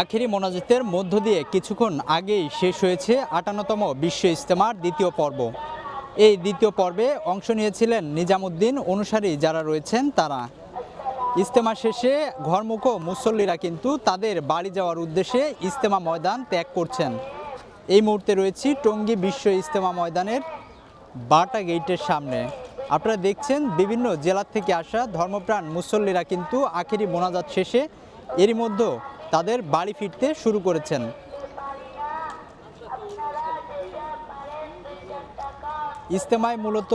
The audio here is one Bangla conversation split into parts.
আখেরি মোনাজাতের মধ্য দিয়ে কিছুক্ষণ আগেই শেষ হয়েছে আটান্নতম বিশ্ব ইজতেমার দ্বিতীয় পর্ব। এই দ্বিতীয় পর্বে অংশ নিয়েছিলেন নিজামুদ্দিন, অনুসারী যারা রয়েছেন তারা। ইজতেমা শেষে ঘরমুখ মুসল্লিরা কিন্তু তাদের বাড়ি যাওয়ার উদ্দেশ্যে ইজতেমা ময়দান ত্যাগ করছেন। এই মুহূর্তে রয়েছি টঙ্গী বিশ্ব ইজতেমা ময়দানের বাটা গেটের সামনে। আপনারা দেখছেন বিভিন্ন জেলা থেকে আসা ধর্মপ্রাণ মুসল্লিরা কিন্তু আখেরি মোনাজাত শেষে এরই মধ্যে তাদের বাড়ি ফিরতে শুরু করেছেন। ইজতেমায় মূলত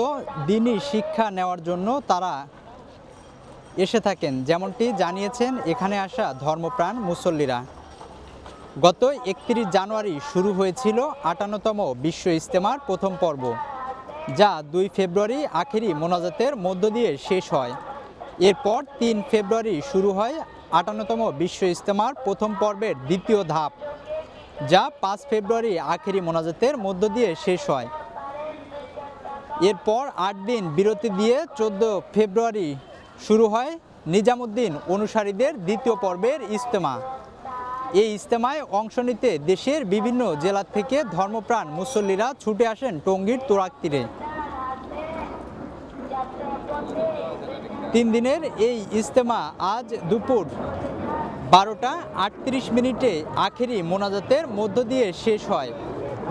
দিনই শিক্ষা নেওয়ার জন্য তারা এসে থাকেন, যেমনটি জানিয়েছেন এখানে আসা ধর্মপ্রাণ মুসল্লিরা। গত একত্রিশ জানুয়ারি শুরু হয়েছিল আটান্নতম বিশ্ব ইজতেমার প্রথম পর্ব, যা দুই ফেব্রুয়ারি আখেরি মোনাজাতের মধ্য দিয়ে শেষ হয়। এরপর তিন ফেব্রুয়ারি শুরু হয় আটান্নতম বিশ্ব ইজতেমার প্রথম পর্বের দ্বিতীয় ধাপ, যা পাঁচ ফেব্রুয়ারি আখেরি মোনাজাতের মধ্য দিয়ে শেষ হয়। এরপর আট দিন বিরতি দিয়ে চোদ্দ ফেব্রুয়ারি শুরু হয় নিজামুদ্দিন অনুসারীদের দ্বিতীয় পর্বের ইজতেমা। এই ইজতেমায় অংশ নিতে দেশের বিভিন্ন জেলা থেকে ধর্মপ্রাণ মুসল্লিরা ছুটে আসেন টঙ্গীর তোরাক তীরে তিন দিনের এই ইজতেমা আজ দুপুর বারোটা আটত্রিশ মিনিটে আখেরি মোনাজাতের মধ্য দিয়ে শেষ হয়।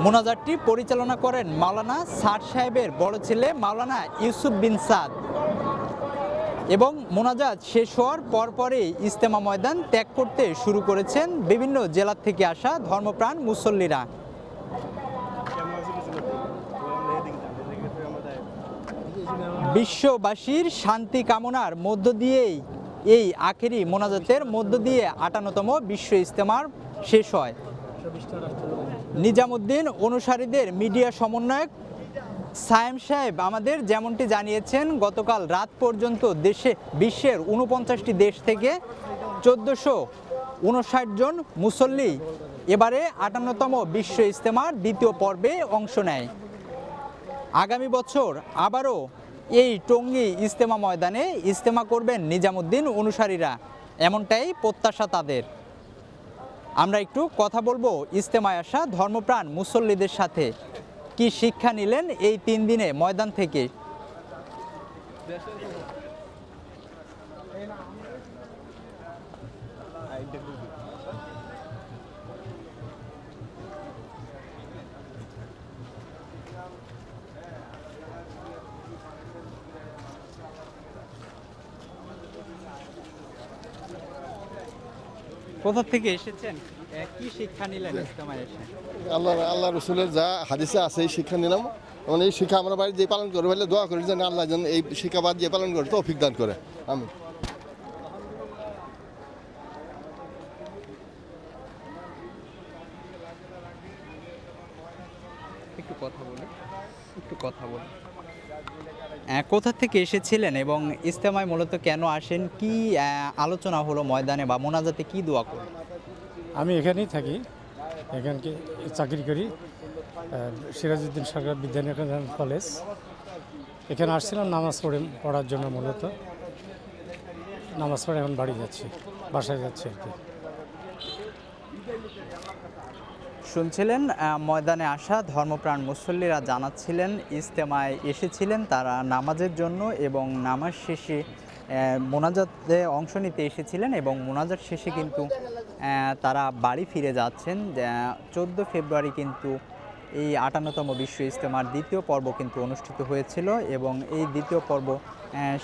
মোনাজাতটি পরিচালনা করেন মাওলানা সাদ সাহেবের বড় ছেলে মাওলানা ইউসুফ বিন সাদ। এবং মোনাজাত শেষ হওয়ার পরপরই ইজতেমা ময়দান ত্যাগ করতে শুরু করেছেন বিভিন্ন জেলা থেকে আসা ধর্মপ্রাণ মুসল্লিরা। বিশ্ববাসীর শান্তি কামনার মধ্য দিয়েই এই আখেরি মোনাজাতের মধ্য দিয়ে আটান্নতম বিশ্ব ইজতেমার শেষ হয়। নিজামুদ্দিন অনুসারীদের মিডিয়া সমন্বয়ক সায়েম সাহেব আমাদের যেমনটি জানিয়েছেন, গতকাল রাত পর্যন্ত দেশে বিশ্বের উনপঞ্চাশটি দেশ থেকে চোদ্দোশো উনষাট জন মুসল্লি এবারে আটান্নতম বিশ্ব ইজতেমার দ্বিতীয় পর্বে অংশ নেয়। আগামী বছর আবারও এই টঙ্গী ইজতেমা ময়দানে ইজতেমা করবেন নিজামুদ্দিন অনুসারীরা। এমনটাই প্রত্যাশা তাদের। আমরা একটু কথা বলব ইজতেমায় আসা ধর্মপ্রাণ মুসল্লিদের সাথে। কি শিক্ষা নিলেন এই তিন দিনে ময়দান থেকে? কোথা থেকে এসেছেন? কি শিক্ষা নিলেন ইজতেমায় এসে? আল্লাহ আল্লাহ রসুলের যা হাদিসে আছে এই শিক্ষা নিলাম। মানে এই শিক্ষা আমরা বাড়ি যে পালন করে ফেলে দোয়া করি যেন আল্লাহ যেন এই শিক্ষাবাদ যে পালন করে তৌফিক দান করে। আমি একটু কথা বলে একটু কথা বলে। কোথা থেকে এসেছিলেন এবং ইজতেমায় মূলত কেন আসেন? কি আলোচনা হলো ময়দানে বা মোনাজাতে কি দোয়া করলেন? আমি এখানেই থাকি। এখানকে চাকরি করি। সিরাজউদ্দিন সরকার বিদ্যানিকেতন কলেজ। এখানে আসছিলাম, নামাজ পড়ে, পড়ার জন্য মূলত। নামাজ পড়ে এখন বাড়ি যাচ্ছি, বাসায় যাচ্ছি আর কি। শুনছিলেন ময়দানে আসা ধর্মপ্রাণ মুসল্লিরা জানাচ্ছিলেন, ইজতেমায় এসেছিলেন তারা নামাজের জন্য এবং নামাজ শেষে মোনাজাতে অংশ নিতে এসেছিলেন এবং মোনাজাত শেষে কিন্তু তারা বাড়ি ফিরে যাচ্ছেন। চোদ্দ ফেব্রুয়ারি কিন্তু এই আটান্নতম বিশ্ব ইজতেমার দ্বিতীয় পর্ব কিন্তু অনুষ্ঠিত হয়েছিল এবং এই দ্বিতীয় পর্ব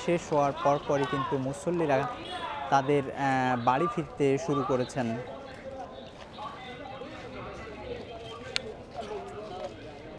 শেষ হওয়ার পরপরই কিন্তু মুসল্লিরা তাদের বাড়ি ফিরতে শুরু করেছেন।